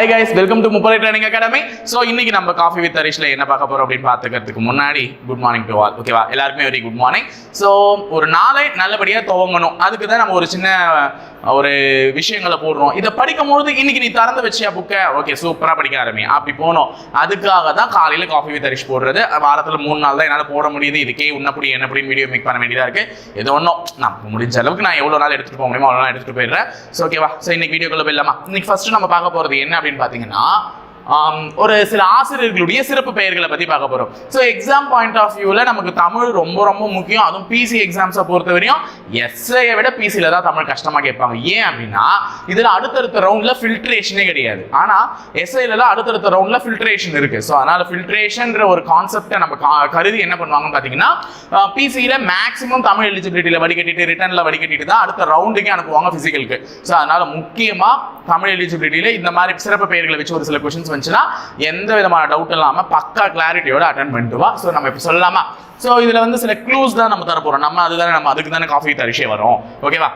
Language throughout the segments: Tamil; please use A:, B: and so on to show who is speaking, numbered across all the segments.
A: ஹாய் கைஸ் வெல்கம் டு முப்பது ட்ரைனிங் அகாடமி ஸோ இன்னைக்கு நம்ம காஃபி வித் ஹரிஷ்ல என்ன பார்க்க போகிறோம் அப்படின்னு பார்த்துக்கிறதுக்கு முன்னாடி குட் மார்னிங் டு ஆல் ஓகேவா எல்லாருக்குமே வெரி குட் மார்னிங் ஸோ ஒரு நாளை நல்லபடியாக துவங்கணும். அதுக்கு தான் நம்ம ஒரு சின்ன ஒரு விஷயங்களை போடுறோம். இதை படிக்கும்போது இன்னைக்கு நீ திறந்து வச்சியா புக்கை? ஓகே சூப்பராக படிக்க ஆரம்பி. அப்படி போனோம். அதுக்காக தான் காலையில் காஃபி வித் அரிஷ் போடுறது. வாரத்தில் மூணு நாள் தான் என்னால் போட முடியுது. இதுக்கே உன்னப்படி என்னப்படின்னு வீடியோ மேக் பண்ண வேண்டியதாக இருக்கு. இது ஒன்றும் நான் முடிஞ்ச அளவுக்கு நான் எவ்வளோ நாள் எடுத்துகிட்டு போக முடியுமோ அவ்வளோ நாள் எடுத்துகிட்டு போயிடுறேன். ஸோ ஓகேவா ஸோ இன்னைக்கு வீடியோக்குள்ள போயிடலாமா? இன்னைக்கு ஃபர்ஸ்ட் நம்ம பார்க்க போகிறது என்ன அப்படின்னு பார்த்தீங்கன்னா ஒரு சில ஆசிரியர்களுடைய சிறப்பு பெயர்களை பற்றி பார்க்க போகிறோம் ஸோ எக்ஸாம் பாயிண்ட் ஆஃப் வியூவில் நமக்கு தமிழ் ரொம்ப ரொம்ப முக்கியம். அதுவும் பிசி எக்ஸாம்ஸை பொறுத்த வரையும் எஸ்ஐயை விட பிசியில் தான் தமிழ் கஷ்டமாக கேட்பாங்க. ஏன் அப்படின்னா இதில் அடுத்தடுத்த ரவுண்டில் ஃபில்ட்ரேஷனே கிடையாது. ஆனால் எஸ்ஐல அடுத்தடுத்த ரவுண்டில் ஃபில்ட்ரேஷன் இருக்குது ஸோ அதனால் ஃபில்ட்ரேஷன்ற ஒரு கான்செப்டை நம்ம கருதி என்ன பண்ணுவாங்கன்னு பார்த்தீங்கன்னா பிசியில் மேக்ஸிமம் தமிழ் எலிஜிபிலிட்டியில் வடிகட்டிட்டு ரிட்டர்னில் வடிகட்டிட்டு தான் அடுத்த ரவுண்டுக்கே அனுப்புவாங்க ஃபிசிக்கலுக்கு ஸோ அதனால் முக்கியமாக தமிழ் எலிஜிபிலிட்டியில் இந்த மாதிரி சிறப்பு பெயர்களை வச்சு ஒரு சில கொஷின்ஸ் வந்துச்சுன்னா எந்த விதமான டவுட் இல்லாமல் பக்கா கிளாரிட்டியோட அட்டன் பண்ணிட்டு வா. ஸோ நம்ம இப்போ சொல்லலாமா? ஸோ இதில் வந்து சில க்ளூஸ் தான் நம்ம தரப்போகிறோம் நம்ம அதுதானே நம்ம அதுக்கு தானே காஃபி தரிசே வரும். ஓகேவா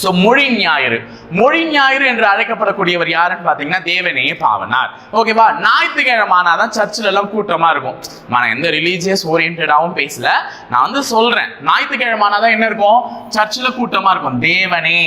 A: ஸோ மொழி ஞாயிறு. மொழி ஞாயிறு என்று அழைக்கப்படக்கூடியவர் யாருன்னு பார்த்தீங்கன்னா தேவனே பாவனார். ஓகேவா ஞாயிற்றுக்கிழமை ஆனாதான் சர்ச்சில் எல்லாம் கூட்டமாக இருக்கும். நான் எந்த ரிலீஜியஸ் ஓரியன்டாகவும் பேசல. நான் வந்து சொல்கிறேன் ஞாயிற்றுக்கிழமை ஆனாதான் என்ன இருக்கும்? சர்ச்சில் கூட்டமாக இருக்கும். தேவனே.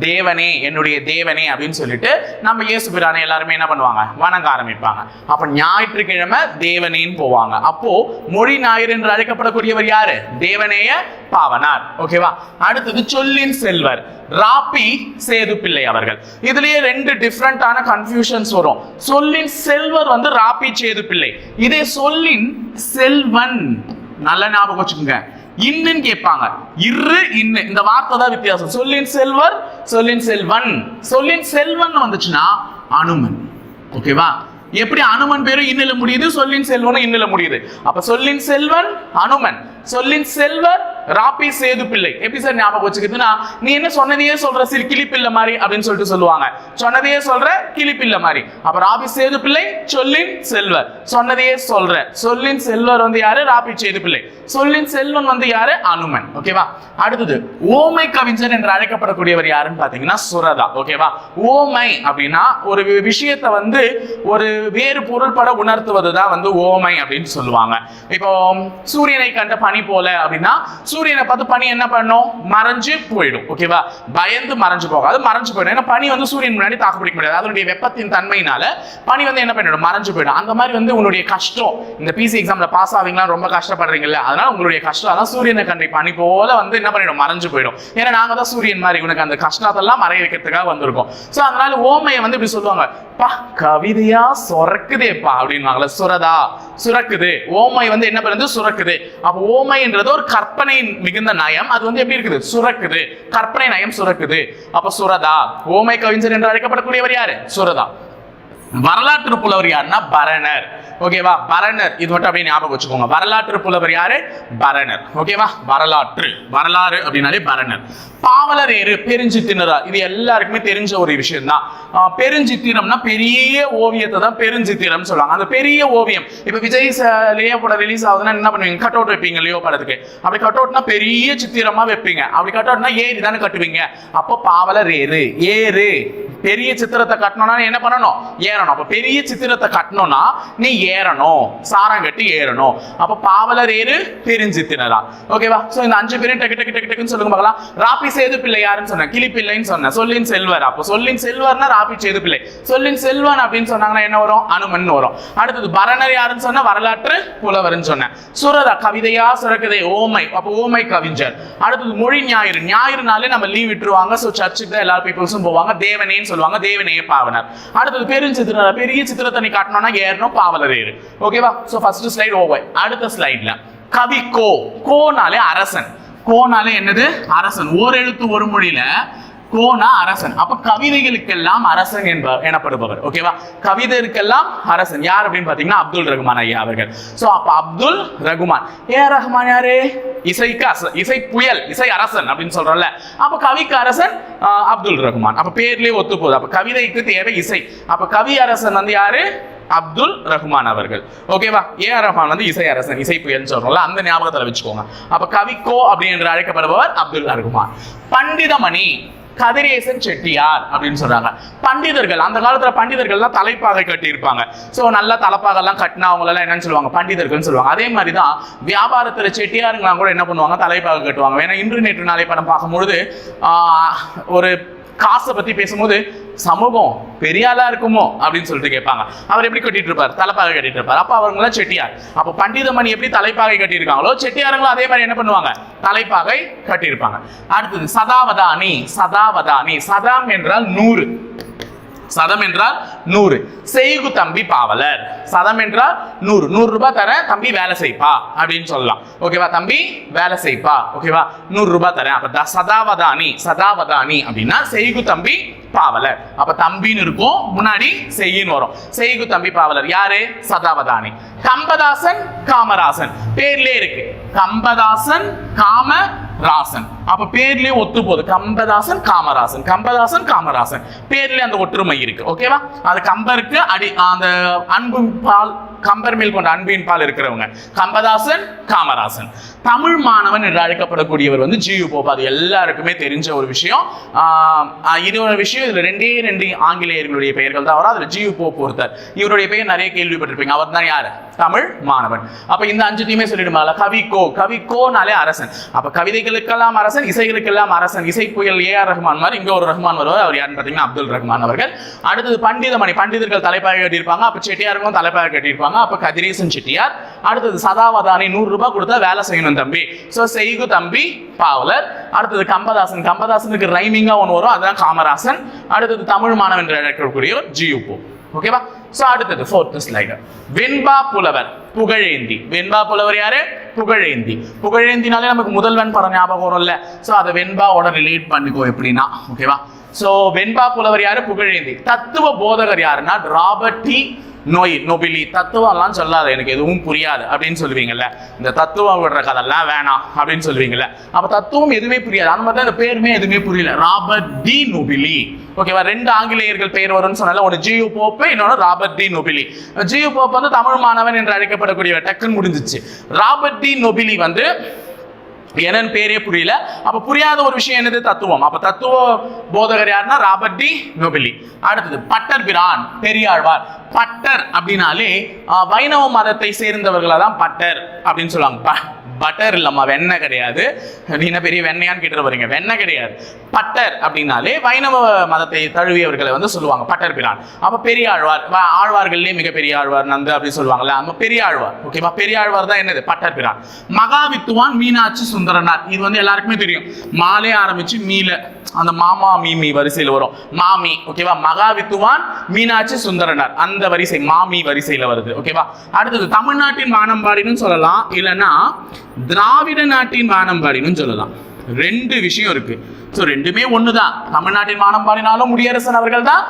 A: தேவனே என்னுடைய தேவனே அப்படின்னு சொல்லிட்டு நம்ம இயேசு பிரானை எல்லாருமே என்ன பண்ணுவாங்க? வணங்க ஆரம்பிப்பாங்க. அப்ப ஞாயிற்றுக்கிழமை தேவனேன்னு போவாங்க. அப்போ மொழி ஞாயிறு என்று அழைக்கப்படக்கூடியவர் யாரு? தேவனேய பாவனார். ஓகேவா அடுத்தது சொல்லின் செல்வர் ராப்பி சேது பிள்ளை அவர்கள். இதுலயே ரெண்டு டிஃப்ரெண்டான கன்ஃபியூஷன்ஸ் வரும். சொல்லின் செல்வர் வந்து ராப்பி சேது பிள்ளை. இதே சொல்லின் செல்வன். நல்ல ஞாபகம் வச்சுக்கோங்க. இன்னுன்னு கேட்பாங்க. இரு இன்னு. இந்த வார்த்தை தான் வித்தியாசம். சொல்லின் செல்வர் சொல்லின் செல்வன். சொல்லின் செல்வன் வந்துச்சுன்னா அனுமன். ஓகேவா? எப்படி அனுமன் பேரும் இன்னில முடியுது சொல்லின் செல்வனும் இன்னில முடியுது. அப்ப சொல்லின் செல்வன் அனுமன். சொல்லின் செல்வர் ராபி சேது பிள்ளை. எப்படி சார் ஞாபகம் வச்சுக்கிட்டுனா நீ என்ன சொன்னதையே சொல்ற சிறு கிளிப்பிள்ளை மாதிரி அப்படின்னு சொல்லிட்டு சொல்லுவாங்க. சொன்னதையே சொல்ற கிளிப்பிள்ளை மாதிரி. அப்ப ராபி சேது பிள்ளை சொல்லின் செல்வர். சொன்னதையே சொல்ற சொல்லின் செல்வர் வந்து யாரு? ராபி சேது பிள்ளை. சொல்லின் செல்வன் வந்து யாரு? அனுமன். ஓகேவா அடுத்தது ஓமை கவிஞர் என்று அழைக்கப்படக்கூடியவர் யாருன்னு பாத்தீங்கன்னா சுரதா. ஓகேவா ஓமை அப்படின்னா ஒரு வி- விஷயத்தை வந்து ஒரு வேறு பொருள்பட உணர்த்துவது தான் வந்து ஓமை அப்படின்னு சொல்லுவாங்க. இப்போ சூரியனை கண்ட பனி போல அப்படின்னா சூரியனை பார்த்து பனி என்ன பண்ணும்? மறைஞ்சு போயிடும். ஓகேவா பயந்து மறைஞ்சு போகாது மறைஞ்சு போயிடும். ஏன்னா பனி வந்து சூரியன் முன்னாடி தாக்கு பிடிக்க முடியாது. அதனுடைய வெப்பத்தின் தன்மையினால பனி வந்து என்ன பண்ணிடும்? மறைஞ்சு போயிடும். அந்த மாதிரி வந்து உன்னுடைய கஷ்டம் இந்த பிசி எக்ஸாம்ல பாஸ் ஆவீங்களா ரொம்ப கஷ்டப்படுறீங்கல்ல அதனால உங்களுடைய கஷ்டம் அதான் சூரியனை கண்டி பனி போல வந்து என்ன பண்ணிடும்? மறைஞ்சு போயிடும். ஏன்னா நாங்க தான் சூரியன் மாதிரி. உனக்கு அந்த கஷ்டத்தெல்லாம் மறைய வைக்கிறதுக்காக வந்திருக்கோம். சோ அதனால ஓமையை வந்து இப்படி சொல்லுவாங்க. பா கவிதையா சொரக்குதேப்பா அப்படின்வாங்கல்ல சுரதா சுரக்குது. ஓமை வந்து என்ன பண்ணுது? சுரக்குது. அப்போ ஓமைன்றது ஒரு கற்பனை மிகுந்த நயம் அது வந்து எப்படி இருக்குது? சுரக்குது. கற்பனை நயம் சுரக்குது. அப்ப சுரதா ஓமை கவிஞர் என்று அழைக்கப்படக்கூடியவர் யாரு? சுரதா. வரலாற்று புலவர் யாருன்னா பரணர். ஓகேவா பரணர். இது மட்டும் அப்படியே ஞாபகம் வச்சுக்கோங்க. வரலாற்று புலவர் யாரு? பரணர். ஓகேவா வரலாற்று. வரலாறு அப்படின்னாலே பரணர். பாவலர் ஏறு பெருஞ்சித்தினரா. இது எல்லாருக்குமே தெரிஞ்ச ஒரு விஷயம் தான் பெருஞ்சித்திரம்னா பெரிய ஓவியத்தை தான் பெருஞ்சித்திரம் சொல்லுவாங்க. அந்த பெரிய ஓவியம். இப்ப விஜய் லியோ படம் ரிலீஸ் ஆகுதுன்னா என்ன பண்ணுவீங்க? கட் அவுட் வைப்பீங்க லியோ படத்துக்கு அப்படி கட் அவுட்னா பெரிய சித்திரமா வைப்பீங்க. அப்படி கட் அவுட்னா ஏறி தானே கட்டுவீங்க. அப்போ பாவலர் ஏறு. ஏறு பெரிய சித்திரத்தை கட்டணும்னா என்ன பண்ணணும்? ஏறணும். அப்ப பெரிய சித்திரத்தை கட்டணும்னா நீ ஏறணும். சாரம் கட்டி ஏறணும். அப்ப பாவலர் ஏறு பெருஞ்சித்தினரா ஓகேவா சோ இந்த அஞ்சு பேரும் டக்கு டக்கு டக்கு டக்குன்னு சொல்லுங்க பார்க்கலாம். ராபி சேது பிள்ளை யாருன்னு சொன்னேன். கிளி பிள்ளைன்னு சொன்னேன். சொல்லின் செல்வர். அப்போ சொல்லின் செல்வர்னா ராபி சேது பிள்ளை. சொல்லின் செல்வன் அப்படின்னு சொன்னாங்கன்னா என்ன வரும்? அனுமன் வரும். அடுத்தது பரணர் யாருன்னு சொன்னா வரலாற்று புலவர்னு சொன்னேன். சுரதா கவிதையா சுரக்கதை ஓமை. அப்போ ஓமை கவிஞர். அடுத்தது மொழி ஞாயிறு. ஞாயிறுனாலே நம்ம லீவ் விட்டுருவாங்க. ஸோ சர்ச்சுக்கு தான் எல்லா பீப்புள்ஸும் போவாங்க. தேவனேன்னு சொல்லுவாங்க. தேவனே பாவனர். அடுத்தது பெருஞ்சித்திர பெரிய சித்திரத்தனை காட்டணும்னா ஏறணும். பாவலர். ஏறு ஓகேவா ஸோ ஃபர்ஸ்ட் ஸ்லைடு ஓவை அடுத்த ஸ்லைட்ல கவி கோ. கோனாலே அரசன். கோனாலே என்னது? அரசன். ஓரெழுத்து ஒரு மொழியில கோனா அரசன். அப்ப கவிதைகளுக்கெல்லாம் அரசன் என்பவர் எனப்படுபவர். ஓகேவா கவிதைகளுக்கெல்லாம் அரசன். யார் அப்படின்னு பாத்தீங்கன்னா அப்துல் ரகுமான் ஐயா அவர்கள். சோ அப்ப அப்துல் ரகுமான். ஏ ரஹ்மான் யாரு? இசைக்கு இசை புயல் இசை அரசன் அப்படின்னு சொல்றோம்ல. அப்ப கவிக்கு அரசன் அப்துல் ரகுமான். அப்ப பேர்லயே ஒத்து போகுது அப்ப கவிதைக்கு தேவை இசை. அப்ப கவி அரசன் வந்து யாரு? அப்துல் ரஹ்மான் அவர்கள். ஓகேவா ஏ ஆர் ரஹ்மான் வந்து இசை அரசன் இசை புயல்னு சொல்றோம்ல அந்த ஞாபகத்துல வச்சுக்கோங்க. அப்ப கவிக்கோ அப்படி என்று அழைக்கப்படுபவர் அப்துல் ரஹ்மான். பண்டிதமணி கதிரேசன் செட்டியார் அப்படின்னு சொல்றாங்க. பண்டிதர்கள் அந்த காலத்துல பண்டிதர்கள்லாம் தலைப்பாகை கட்டியிருப்பாங்க. ஸோ நல்லா தலைப்பாகெல்லாம் கட்டினா அவங்களெல்லாம் என்னன்னு சொல்லுவாங்க? பண்டிதர்கள்னு சொல்லுவாங்க. அதே மாதிரி தான் வியாபாரத்துல செட்டியாருங்களாம் கூட என்ன பண்ணுவாங்க? தலைப்பாகை கட்டுவாங்க. ஏன்னா இன்று நேற்று நாளை படம் பார்க்கும்பொழுது ஒரு காசை பத்தி பேசும்போது சமூகம் பெரிய ஆளா இருக்குமோ? அப்படின்னு சொல்லிட்டு கேட்பாங்க. அவர் எப்படி கட்டிட்டு இருப்பார்? தலைப்பாகை கட்டிட்டு இருப்பார். அப்ப அவங்களாம் செட்டியார். அப்ப பண்டிதமணி எப்படி தலைப்பாகை கட்டியிருக்காங்களோ செட்டியாரங்களும் அதே மாதிரி என்ன பண்ணுவாங்க? தலைப்பாகை கட்டியிருப்பாங்க. அடுத்தது சதாவதானி சதாவதானி சதாம் என்றால் நூறு. சதம் என்றால் நூறு. செய்கு தம்பி பாவலர். சதம் என்றால் நூறு. நூறு ரூபாய் தரேன் தம்பி வேலை செய்ப்பா அப்படின்னு சொல்லலாம். ஓகேவா தம்பி? வேலை செய்ப்பா. ஓகேவா நூறு ரூபாய் தரேன். அப்ப சதாவதானி சதாவதானி அப்படின்னா செய்கு தம்பி பாவலர். அப்ப தம்பின்னு இருக்கும் முன்னாடி செய்யின்னு வரும். செய்கு தம்பி பாவலர். யாரு? சதாவதானி. கம்பதாசன் காமராசன். பேர்லயே இருக்கு. கம்பதாசன் காம ராசன் அப்ப பேர்லயே ஒத்து போகுது. கம்பதாசன் காமராசன். கம்பதாசன் காமராசன். பேர்லயே அந்த ஒற்றுமை இருக்கு. ஓகேவா அது கம்பருக்கு அடி அந்த அன்பு பால் கம்பர் மேல் கொண்ட அன்பின் பால் இருக்கிறவங்க. கம்பதாசன் காமராசன். தமிழ் மாணவன் என்று அழைக்கப்படக்கூடியவர் வந்து ஜியு போபா அது எல்லாருக்குமே தெரிஞ்ச ஒரு விஷயம். ஆஹ் இது ஒரு விஷயம் இதுல ரெண்டே ரெண்டு ஆங்கிலேயர்களுடைய பெயர்கள் தான். வரும் அதுல ஜியு போப் ஒருத்தர். இவருடைய பெயர் நிறைய கேள்விப்பட்டிருப்பீங்க. அவர் தான் யாரு? தமிழ் மாணவன். அப்ப இந்த அஞ்சு டீமே சொல்லிடுமால கவிக்கோ கவிக்கோனாலே அரசன். அப்ப கவிதைகளுக்கெல்லாம் அரசன் இசைகளுக்கெல்லாம் அரசன். இசை புயல் ஏ ஆர் ரஹ்மான் மாதிரி இங்க ஒரு ரஹ்மான் வருவார். அவர் யாருன்னு பார்த்தீங்கன்னா அப்துல் ரஹ்மான் அவர்கள். அடுத்தது பண்டிதமணி. பண்டிதர்கள் தலைப்பாக கட்டியிருப்பாங்க. அப்ப செட்டியாருக்கும் தலைப்பாக கட்டியிருப்பாங்க. அப்ப கதிரேசன் செட்டியார். அடுத்தது சதாவதானி நூறு ரூபாய் கொடுத்தா வேலை செய்யணும் தம்பி. சோ செய்கு தம்பி பாவலர். அடுத்தது கம்பதாசன். கம்பதாசனுக்கு ரைமிங்கா ஒன்று வரும். அதுதான் காமராசன். அடுத்தது தமிழ் மாணவன் என்று அழைக்கக்கூடிய ஜியு ஓகேவா சோ அடுத்தது ஃபோர்த் ஸ்லைடு வெண்பா புலவர் புகழேந்தி. வெண்பா புலவர் யாரு? புகழேந்தி. புகழேந்தினாலே நமக்கு முதல்வன் படம் ஞாபகம் வரும்ல. சோ அதை வெண்பாவோட ரிலேட் பண்ணிக்கோ எப்படின்னா. ஓகேவா சோ வெண்பா புலவர் யாரு? புகழேந்தி. தத்துவ போதகர் யாருன்னா ராபர்ட் டி நோய் நொபிலி தத்துவம்லாம் சொல்லாது எனக்கு எதுவும் புரியாது அப்படின்னு சொல்லுவீங்கல்ல. இந்த தத்துவம் விடுற கதெல்லாம் வேணாம் அப்படின்னு சொல்லுவீங்கல்ல. அப்ப தத்துவம் எதுவுமே புரியாது. அந்த மாதிரி தான் பேருமே எதுவுமே புரியல. ராபர்ட் டி நொபிலி ஓகேவா ரெண்டு ஆங்கிலேயர்கள் பெயர் வரும்னு சொன்னால ஒன்று ஜியு போப்பு இன்னொன்று Robert de Nobili G U Pope வந்து தமிழ் மாணவன் என்று அழைக்கப்படக்கூடிய டக்குன்னு முடிஞ்சிச்சு. ராபர்ட் டி நொபிலி வந்து என்னன்னு பேரே புரியல. அப்ப புரியாத ஒரு விஷயம் என்னது? தத்துவம். அப்ப தத்துவ போதகர் யாருன்னா? ராபர்ட் டி நொபிலி அடுத்தது பட்டர் பிரான் பெரியாழ்வார். பட்டர் அப்படின்னாலே வைணவ மதத்தை சேர்ந்தவர்களை தான் பட்டர் அப்படின்னு சொல்லுவாங்க. பட்டர் இல்லைம்மா வெண்ணெய் கிடையாது. நீ பெரிய வெண்ணையான்னு கேட்டு வரீங்க வெண்ணெய் கிடையாது. பட்டர் அப்படின்னாலே வைணவ மதத்தை தழுவியவர்களை வந்து சொல்லுவாங்க பட்டர் பிரான். அப்போ பெரிய ஆழ்வார் வ- மிகப்பெரிய மிக பெரிய ஆழ்வார் நந்து அப்படின்னு சொல்லுவாங்கல்ல அந்த பெரிய ஆழ்வார் ஓகேவா பெரிய ஆழ்வார் தான் என்னது? பட்டர் பிரான். மகாவித்துவான் மீனாட்சி சுந்தரனார். இது வந்து எல்லாருக்குமே தெரியும். மாலே ஆரம்பிச்சு மீல அந்த மாமா மீமி வரிசையில் வரும். மாமி ஓகேவா மகாவித்துவான் மீனாட்சி சுந்தரனார். அந்த வரிசை மாமி வரிசையில் வருது ஓகேவா அடுத்தது தமிழ்நாட்டின் வானம்பாடின்னு சொல்லலாம். இல்லைன்னா திராவிட நாட்டின் வானம்பாடின்னு சொல்லலாம். ரெண்டு விஷயம் இருக்கு. ஸோ ரெண்டுமே ஒண்ணுதான். தமிழ்நாட்டின் வானம் பாடினாலும் முடியரசன் அவர்கள் தான்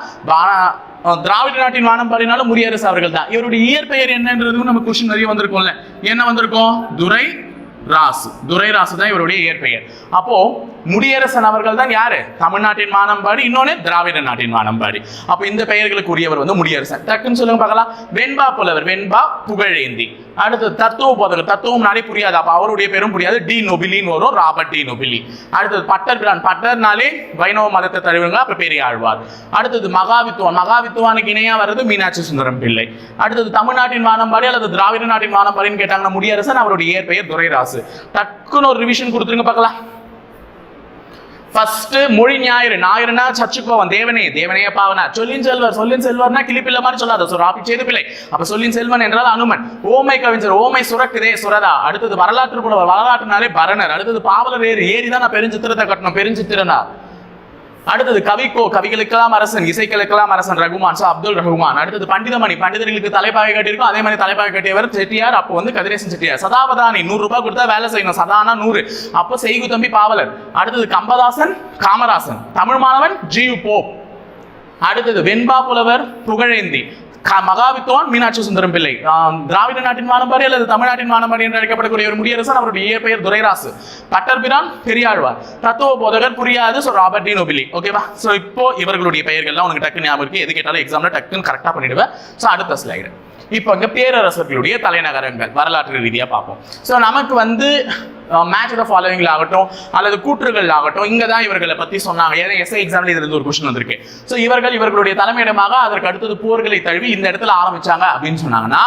A: திராவிட நாட்டின் வானம் பாடினாலும் முடியரசு அவர்கள் தான் இவருடைய இயற்பெயர் என்னன்றதும் நம்ம கொஸ்டின் நிறைய வந்திருக்கோம்ல. என்ன வந்திருக்கோம்? துரை ராசு துரை ராசு தான் இவருடைய இயற்பெயர். அப்போ முடியரசன் அவர்கள் தான் யாரு? தமிழ்நாட்டின் மானம்பாடி இன்னொன்னு திராவிட நாட்டின் மானம்பாடி. அப்போ இந்த பெயர்களுக்கு உரியவர் வந்து முடியரசன். டக்குன்னு சொல்லுங்க பார்க்கலாம். வெண்பா புலவர் வெண்பா புகழேந்தி. அடுத்து தத்துவ போதகர் தத்துவம் நாளே புரியாது. அப்ப அவருடைய பேரும் புரியாது. டி நொபிலின்னு வரும் ராபர்ட் டி நொபிலி. அடுத்தது பட்டர் பிரான் பட்டர்னாலே வைணவ மதத்தை தழுவுங்க அப்ப பெரிய ஆழ்வார். அடுத்தது மகாவித்துவான் மகாவித்துவானுக்கு இணையா வர்றது மீனாட்சி சுந்தரம் பிள்ளை. அடுத்தது தமிழ்நாட்டின் வானம்பாடி அல்லது திராவிட நாட்டின் வானம்பாடின்னு கேட்டாங்கன்னா முடியரசன் அவருடைய இயற்பெயர் துரைராசு. டக்குன்னு ஒரு ரிவிஷன் கொடுத்துருங்க பார்க்கலாம். ஃபர்ஸ்ட் மொழி ஞாயிறு. ஞாயிறுனா சர்ச்சுக்கு போவன் தேவனே தேவனே பாவனா சொல்லின் செல்வர் சொல்லின் செல்வர்னா கிளிப்பில்ல மாதிரி சொல்லாத. சொல் ஆப்பி செய்து பிள்ளை. அப்ப சொல்லின் செல்வன் என்றால் அனுமன். ஓமை கவிஞர் ஓமை சுரக்குதே சுரதா. அடுத்தது வரலாற்று புலவர் வரலாற்றுனாலே பரணர். அடுத்தது பாவலர் ஏறி ஏறி தான் நான் பெருஞ்சித்திரத்தை கட்டணும். பெருஞ்சித்திரனா. அடுத்தது கவிக்கோ கவிகளுக்கெல்லாம் அரசன் இசைக்களுக்கெல்லாம் அரசன் ரகுமான் சோ அப்துல் ரகுமான். அடுத்தது பண்டிதமணி பண்டிதர்களுக்கு தலைப்பாகை கட்டியிருக்கும். அதே மாதிரி தலைப்பாகை கட்டியவர் செட்டியார் அப்போ வந்து கதிரேசன் செட்டியார். சதாபதானி நூறு ரூபாய் கொடுத்தா வேலை செய்யணும். சதானா நூறு. அப்போ செய்கு தம்பி பாவலர். அடுத்தது கம்பதாசன் காமராசன். தமிழ் மாணவன் ஜியு போப். அடுத்தது வெண்பா புலவர் புகழேந்தி. மகாவித்துவான் மீனாட்சி சுந்தரம் பிள்ளை. திராவிட நாட்டின் வானம்பாடி அல்லது தமிழ்நாட்டின் வானம்பாடி என்று அழைக்கப்படக்கூடிய ஒரு முடியரசன் அவருடைய இயற்பெயர் துரைராசு. பட்டர்பிரான் பெரியாழ்வார். தத்துவ போதகர் புரியாது ஸோ ராபர்ட் டி நோபிலி ஓகேவா ஸோ இப்போ இவர்களுடைய பெயர்கள்லாம் உனக்கு டக்கு ஞாபகம் இருக்கு. எது கேட்டாலும் எக்ஸாம்ல டக்குன்னு கரெக்டாக பண்ணிடுவேன். ஸோ அடுத்த ஸ்லைடு இப்போ இங்கே பேரரசர்களுடைய தலைநகரங்கள் வரலாற்று ரீதியாக பார்ப்போம். ஸோ நமக்கு வந்து மேட்ச் ஃபாலோவிங்ல ஆகட்டும் அல்லது கூற்றுகள் ஆகட்டும் இங்க தான் இவர்களை பத்தி சொன்னாங்க. ஏன்னா எஸ்ஐ எக்ஸாம்ல இதுல இருந்து ஒரு கொஸ்டின் வந்திருக்கு. ஸோ இவர்கள் இவர்களுடைய தலைமையிடமாக அதற்கு அடுத்தது போர்களை தழுவி இந்த இடத்துல ஆரம்பிச்சாங்க அப்படின்னு சொன்னாங்கன்னா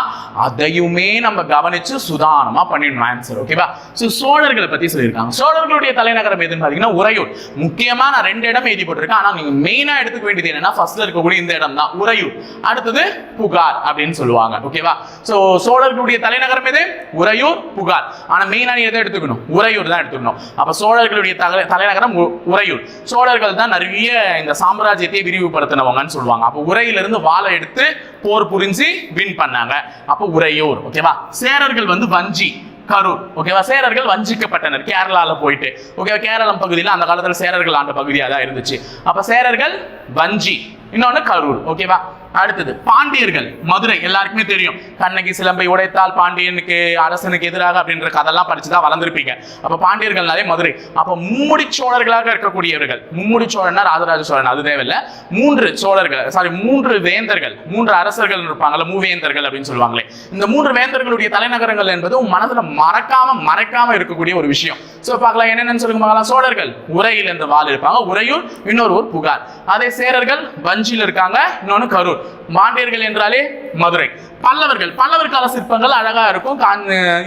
A: அதையுமே நம்ம கவனிச்சு சுதாரணமா பண்ணிடணும் ஆன்சர் ஓகேவா ஸோ சோழர்களை பத்தி சொல்லியிருக்காங்க. சோழர்களுடைய தலைநகரம் எதுன்னு பாத்தீங்கன்னா உறையூர். முக்கியமா நான் ரெண்டு இடம் எழுதி போட்டிருக்கேன். ஆனா நீங்க மெயினா எடுத்துக்க வேண்டியது என்னன்னா ஃபர்ஸ்ட்ல இருக்கக்கூடிய இந்த இடம் தான் உறையூர். அடுத்தது புகார் அப்படின்னு சொல்லுவாங்க. ஓகேவா ஸோ சோழர்களுடைய தலைநகரம் எது? உறையூர் புகார். ஆனா மெயினா நீ எதை எடுத்துக்கணும்? உறையூர் தான் எடுத்துக்கணும். அப்போ சோழர்களுடைய தலை தலைநகரம் உறையூர். சோழர்கள் தான் நிறைய இந்த சாம்ராஜ்யத்தை விரிவுபடுத்தினவங்கன்னு சொல்லுவாங்க. அப்போ உரையிலிருந்து வாளை எடுத்து போர் புரிஞ்சு வின் பண்ணாங்க. அப்போ உறையூர் ஓகேவா சேரர்கள் வந்து வஞ்சி கரூர் ஓகேவா சேரர்கள் வஞ்சிக்கப்பட்டனர் கேரளாவில் போயிட்டு. ஓகேவா கேரளம் பகுதியில் அந்த காலத்தில் சேரர்கள் ஆண்ட பகுதியாக தான் இருந்துச்சு. அப்போ சேரர்கள் வஞ்சி இன்னொன்னு கரூர். ஓகேவா அடுத்தது பாண்டியர்கள். மதுரை எல்லாருக்குமே தெரியும். கண்ணகி சிலம்பை உடைத்தால் பாண்டியனுக்கு அரசனுக்கு எதிராக அப்படின்ற கதெல்லாம் படிச்சுதான் வளர்ந்துருப்பீங்க. அப்ப பாண்டியர்கள்னாலே மதுரை. அப்ப மும்முடி சோழர்களாக இருக்கக்கூடியவர்கள் மும்முடி சோழனா ராஜராஜ சோழன் அது தேவையில்ல. மூன்று சோழர்கள் சாரி மூன்று வேந்தர்கள் மூன்று அரசர்கள் இருப்பாங்கல்ல மூவேந்தர்கள் அப்படின்னு சொல்லுவாங்களே. இந்த மூன்று வேந்தர்களுடைய தலைநகரங்கள் என்பது உன் மனதுல மறக்காம மறக்காம இருக்கக்கூடிய ஒரு விஷயம். சோ பார்க்கலாம் என்னென்னு சொல்லுங்க சோழர்கள் உரையில் இருந்து வாழ் இருப்பாங்க உரையூர் இன்னொரு ஊர் புகார். அதே சேரர்கள் வஞ்சியில் இருக்காங்க இன்னொன்னு கரூர். மாண்டியர்கள் என்றாலே மதுரை. பல்லவர்கள் பல்லவர் கால சிற்பங்கள் அழகா இருக்கும்.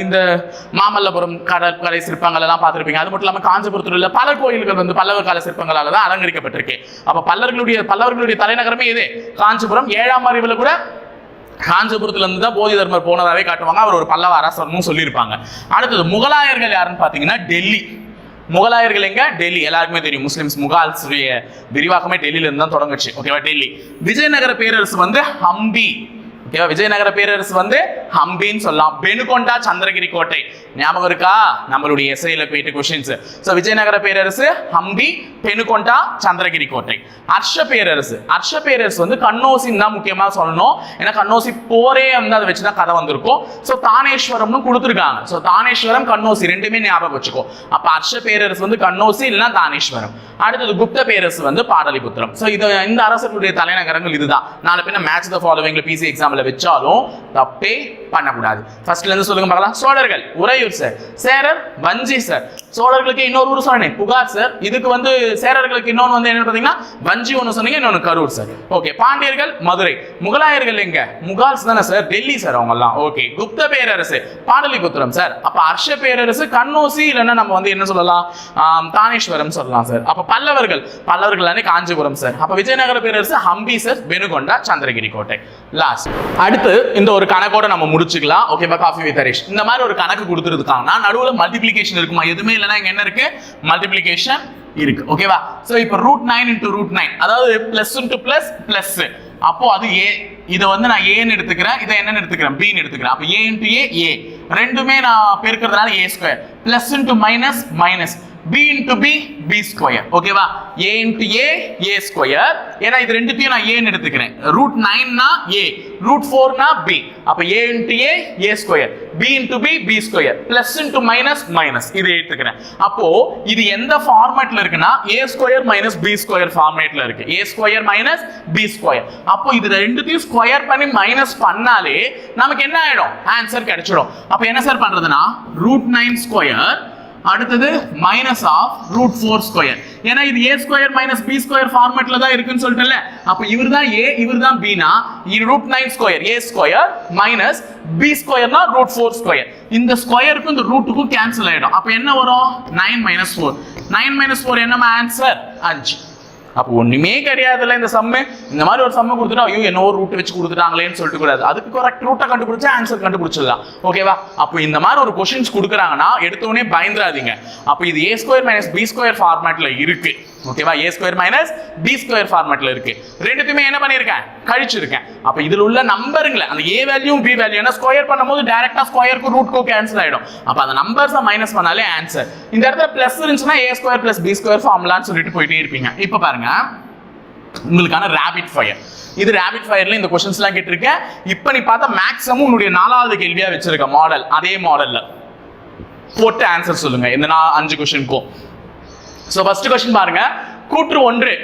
A: இந்த மாமல்லபுரம் கடற்கரை சிற்பங்கள் எல்லாம் பார்த்துருப்பீங்க. அது மட்டும் இல்லாமல் காஞ்சிபுரத்தில் உள்ள பல கோயில்கள் வந்து பல்லவர் கால சிற்பங்களால தான் அலங்கரிக்கப்பட்டிருக்கு. அப்ப பல்லவர்களுடைய பல்லவர்களுடைய தலைநகரமே இது. காஞ்சிபுரம் ஏழாம் அறிவுல கூட காஞ்சிபுரத்துல இருந்து தான் போதி தர்மர் போனதாவே காட்டுவாங்க. அவர் ஒரு பல்லவ அரசர்னு சொல்லியிருப்பாங்க. அடுத்தது முகலாயர்கள் யாருன்னு பார்த்தீங்கன்னா டெல்லி. முகலாயர்கள் எங்க? டெல்லி. எல்லாருக்குமே தெரியும். முஸ்லிம்ஸ் முகால்ஸ் விரிவாக்கமே டெல்லியில இருந்து தான் தொடங்குச்சு. ஓகேவா டெல்லி. விஜயநகர பேரரசு வந்து ஹம்பி. விஜயநகர பேரரசு வந்து ஹம்பின்னு சொல்லலாம். பெனுகொண்டா சந்திரகிரி கோட்டை. ஞாபகம் இருக்கா? நம்மளுடைய எஸ்ஐல போயிட்டு கொஸ்டின்ஸ் ஸோ விஜயநகர பேரரசு ஹம்பி பெனுகொண்டா சந்திரகிரி கோட்டை. அர்ஷ பேரரசு. அர்ஷ பேரரசு வந்து கண்ணோசின்னு தான் முக்கியமா சொல்லணும். ஏன்னா கண்ணோசி போரே வந்து அதை வச்சு தான் கதை வந்திருக்கும். ஸோ தானேஸ்வரம்னு கொடுத்துருக்காங்க. ஸோ தானேஸ்வரம் கண்ணோசி ரெண்டுமே ஞாபகம் வச்சுக்கோ. அப்ப அர்ஷ பேரரசு வந்து கண்ணோசி இல்லைன்னா தானேஸ்வரம். அடுத்தது குப்த பேரரசு வந்து பாடலிபுத்திரம். ஸோ இது இந்த அரசர்களுடைய தலைநகரங்கள் இதுதான். நாலு பேர் மேட்ச் த ஃபாலோவிங்ல பிசி எக்ஸாம்ல வச்சாலும் தப்பே பண்ணக்கூடாது. ஃபர்ஸ்ட்ல இருந்து சொல்லுங்க பார்க்கலாம். சோழர்கள். உறையூர் சார் சேரர் வஞ்சி சார் சோழர்களுக்கு இன்னொரு ஊர் சொன்னேன். புகார் சார் இதுக்கு வந்து சேரர்களுக்கு இன்னொன்று வந்து என்ன பார்த்தீங்கன்னா வஞ்சி ஒன்று சொன்னீங்க இன்னொன்று கரூர் சார் ஓகே பாண்டியர்கள் மதுரை. முகலாயர்கள் எங்க? முகால்ஸ் தானே சார் டெல்லி சார் அவங்கெல்லாம். ஓகே குப்த பேரரசு. பாடலிபுத்திரம் சார் அப்ப அர்ஷ பேரரசு கண்ணோசி இல்லைன்னா நம்ம வந்து என்ன சொல்லலாம்? தானேஸ்வரம் சொல்லலாம் சார் அப்ப பல்லவர்கள். பல்லவர்கள் தானே காஞ்சிபுரம் சார் அப்ப விஜயநகர பேரரசு ஹம்பி சார் பெனுகொண்டா சந்திரகிரி கோட்டை. லாஸ்ட் அடுத்து இந்த ஒரு கணக்கோட நம்ம முடிச்சுக்கலாம் ஓகேவா காஃபி வித் ஹரிஷ் இந்த மாதிரி ஒரு கணக்கு கொடுத்துருக்காங்கன்னா நடுவில் மல்டிபிளிகேஷன் இருக்குமா? எதுவுமே இல்லைன்னா இங்கே என்ன இருக்கு? மல்டிபிளிகேஷன் இருக்கு. ஓகேவா சோ இப்போ root nine into root nine அதாவது பிளஸ் இன்டூ பிளஸ் பிளஸ் அப்போ அது ஏ இதை வந்து நான் ஏன்னு எடுத்துக்கிறேன். இதை என்னன்னு எடுத்துக்கிறேன்? பின்னு எடுத்துக்கிறேன். அப்போ ஏ இன்டூ ஏ ஏ ரெண்டுமே நான் பெருக்கிறதுனால A square plus into minus minus B into B B square ஓகேவா A into A A square ஏன்னா இது ரெண்டுத்தையும் நான் ஏன்னு எடுத்துக்கிறேன். ரூட் நைன்னா ஏ ரூட் ஃபோர்னா பி அப்போ A into A A square B into B B square plus into minus minus இதை எடுத்துக்கிறேன். அப்போ இது எந்த ஃபார்மேட்ல இருக்குன்னா A square minus B square ஃபார்மேட்ல இருக்கு. A square minus B square அப்போ இது ரெண்டுத்தையும் ஸ்கொயர் பண்ணி மைனஸ் பண்ணாலே நமக்கு என்ன ஆயிடும்? ஆன்சர் கிடைச்சிடும். அப்போ என்ன சார் பண்றதுன்னா ரூட் நைன் ஸ்கொயர் அடுத்தது minus of root four square ஏன்னா இது A square minus B square ஃபார்மேட்ல தான் இருக்குன்னு சொல்லிட்டேன்ல. அப்போ இவர் தான் ஏ இவர் தான் பினா root nine square A square minus B ஸ்கொயர்னா root four square இந்த ஸ்கொயருக்கும் இந்த ரூட்டுக்கும் கேன்சல் ஆயிடும். அப்போ என்ன வரும்? Nine minus four nine minus four என்னமா ஆன்சர் அஞ்சு. அப்போ ஒன்றுமே கிடையாதுல்ல இந்த சம்மு. இந்த மாதிரி ஒரு சம்மு கொடுத்துட்டா ஐயோ என்ன ஒரு ரூட் வச்சு கொடுத்துட்டாங்களேன்னு சொல்லிட்டு கூடாது. அதுக்கு கரெக்ட் ரூட்டை கண்டுபிடிச்சா ஆன்சர் கண்டுபிடிச்சிடலாம். ஓகேவா அப்போ இந்த மாதிரி ஒரு கொஷின்ஸ் கொடுக்குறாங்கன்னா எடுத்தோடனே பயந்துராதீங்க அப்போ இது A square minus B square ஃபார்மேட்ல இருக்கு. ஓகேவா A square minus B square ஃபார்மேட்ல இருக்கு. ரெண்டுத்தையுமே என்ன பண்ணியிருக்கேன்? கழிச்சிருக்கேன். அப்போ இதில் உள்ள நம்பருங்களை அந்த ஏ வேல்யூ பி வேல்யூ ஏன்னா ஸ்கொயர் பண்ணும்போது டேரக்டா ரூட் ரூட்க்கும் கேன்சல் ஆயிடும். அப்போ அந்த நம்பர்ஸை மைனஸ் பண்ணாலே ஆன்சர் இந்த இடத்துல பிளஸ் இருந்துச்சுன்னா A square plus B square ஃபார்முலான்னு சொல்லிட்டு போயிட்டே இருப்பீங்க. இப்போ பாருங்க. உங்களுக்கான ரேபிட் ஃபயர் இது ரேபிட் ஃபயர்ல இந்த கொஸ்டின்ஸ்லாம் கேட்டிருக்கேன். இப்போ நீ பார்த்தா மேக்ஸிமம் உன்னுடைய நாலாவது கேள்வியா வச்சிருக்க மாடல் அதே மாடல்ல போட்டு ஆன்சர் சொல்லுங்க. இந்த நான் அஞ்சு கொஸ்டினுக்கும் ஸோ ஃபர்ஸ்ட் கொஸ்டின் பாருங்க. கூற்று ஒன்று.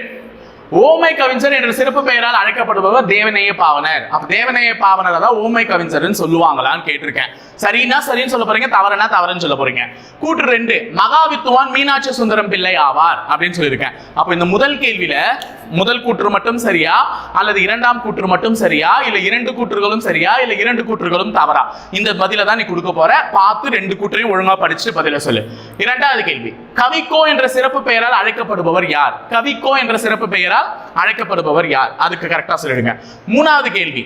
A: ஓமை கவிஞர் என்ற சிறப்பு பெயரால் அழைக்கப்படுபவர் தேவநேய பாவனர். அப்ப தேவநேய பாவனர் தான் ஓமை கவிஞர்னு சொல்லுவாங்களான்னு கேட்டிருக்கேன். சரின்னா சரின்னு சொல்ல போறீங்க தவறுனா தவறுன்னு சொல்ல போறீங்க. கூற்று ரெண்டு மகாவித்துவான் மீனாட்சி சுந்தரம் பிள்ளை ஆவார் அப்படின்னு சொல்லியிருக்கேன். அப்போ இந்த முதல் கேள்வியில முதல் கூற்று மட்டும் சரியா அல்லது இரண்டாம் கூற்று மட்டும் சரியா இல்ல இரண்டு கூற்றுகளும் சரியா இல்ல இரண்டு கூற்றுகளும் தவறா? இந்த பதில தான் நீ கொடுக்க போற. பார்த்து ரெண்டு கூற்றையும் ஒழுங்கா படிச்சு பதில சொல்லு. இரண்டாவது கேள்வி கவிக்கோ என்ற சிறப்பு பெயரால் அழைக்கப்படுபவர் யார்? கவிக்கோ என்ற சிறப்பு பெயரால் அழைக்கப்படுபவர் யார்? அதுக்கு கரெக்டா சொல்லிடுங்க. மூணாவது கேள்வி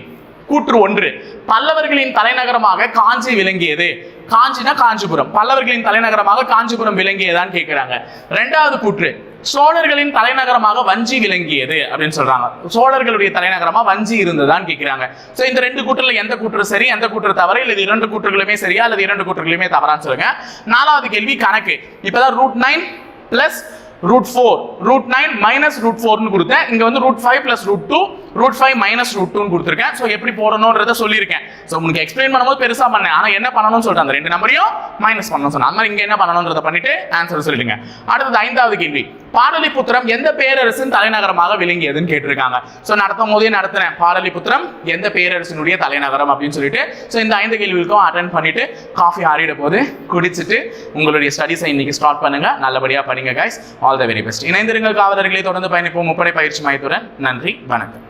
A: கூற்று ஒன்று. பல்லவர்களின் தலைநகரமாக காஞ்சி விளங்கியது. காஞ்சினா காஞ்சிபுரம். பல்லவர்களின் தலைநகரமாக காஞ்சிபுரம் விளங்கியதான்னு கேட்கிறாங்க ரெண்டாவது கூற்று. சோழர்களின் தலைநகரமாக வஞ்சி விளங்கியது அப்படின்னு சொல்றாங்க. சோழர்களுடைய தலைநகரமா வஞ்சி இருந்ததான்னு கேட்கிறாங்க சோ இந்த ரெண்டு கூற்றுல எந்த கூற்று சரி எந்த கூற்று தவறு? இல்லை இரண்டு கூற்றுகளுமே சரியா அல்லது இரண்டு கூற்றுகளுமே தவறான்னு சொல்லுங்க. நாலாவது கேள்வி கணக்கு. இப்பதான் root nine plus root four root nine minus root ஃபோர்னு கொடுத்தேன். இங்க வந்து root five plus root two root five minus root டூன்னு கொடுத்துருக்கேன். ஸோ எப்படி போடணுன்றத சொல்லியிருக்கேன். ஸோ உங்களுக்கு எக்ஸ்பிளைன் பண்ணும்போது பெருசாக பண்ணேன் ஆனால் என்ன பண்ணணும்னு சொல்லிட்டு அந்த ரெண்டு நம்பரையும் மைனஸ் பண்ணணும் சொன்னேன். அந்த மாதிரி இங்கே என்ன பண்ணணுன்றத பண்ணிட்டு ஆன்சர் சொல்லிடுங்க. அடுத்தது ஐந்தாவது கேள்வி. பாடலிபுத்திரம் எந்த பேரரசின் தலைநகரமாக விளங்கியதுன்னு கேட்டிருக்காங்க. ஸோ நடத்தும் போதே நடத்துறேன் பாடலிபுத்திரம் எந்த பேரரசினுடைய தலைநகரம் அப்படின்னு சொல்லிட்டு. ஸோ இந்த ஐந்து கேள்விகளுக்கும் அட்டன் பண்ணிட்டு காஃபி ஆறிட போது குடிச்சிட்டு உங்களுடைய ஸ்டடிஸை இன்னைக்கு ஸ்டார்ட் பண்ணுங்க. நல்லபடியாக படிங்க guys all the very best இணைந்திருங்கள் காவலர்களை. தொடர்ந்து பயணிப்போம். முப்படை பயிற்சி மையத்துடன். நன்றி வணக்கம்.